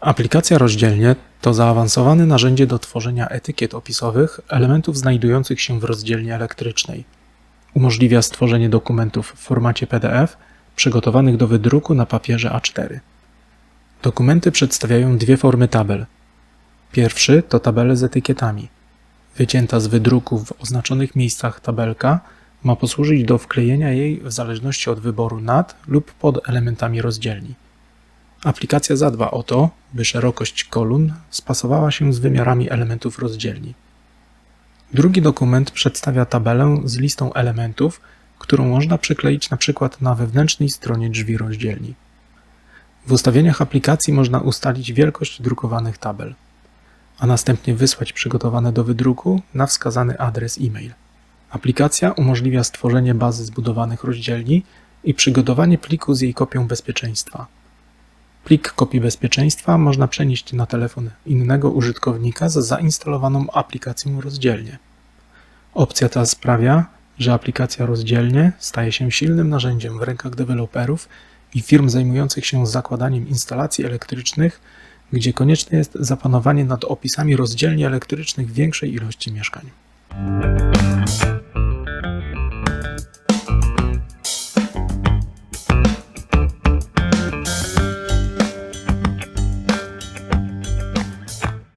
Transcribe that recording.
Aplikacja rozdzielnie to zaawansowane narzędzie do tworzenia etykiet opisowych elementów znajdujących się w rozdzielni elektrycznej. Umożliwia stworzenie dokumentów w formacie PDF przygotowanych do wydruku na papierze A4. Dokumenty przedstawiają dwie formy tabel. Pierwszy to tabele z etykietami. Wycięta z wydruku w oznaczonych miejscach tabelka ma posłużyć do wklejenia jej w zależności od wyboru nad lub pod elementami rozdzielni. Aplikacja zadba o to, by szerokość kolumn spasowała się z wymiarami elementów rozdzielni. Drugi dokument przedstawia tabelę z listą elementów, którą można przykleić na przykład na wewnętrznej stronie drzwi rozdzielni. W ustawieniach aplikacji można ustalić wielkość drukowanych tabel, a następnie wysłać przygotowane do wydruku na wskazany adres e-mail. Aplikacja umożliwia stworzenie bazy zbudowanych rozdzielni i przygotowanie pliku z jej kopią bezpieczeństwa. Plik kopii bezpieczeństwa można przenieść na telefon innego użytkownika z zainstalowaną aplikacją rozdzielnie. Opcja ta sprawia, że aplikacja rozdzielnie staje się silnym narzędziem w rękach deweloperów i firm zajmujących się zakładaniem instalacji elektrycznych, gdzie konieczne jest zapanowanie nad opisami rozdzielni elektrycznych większej ilości mieszkań.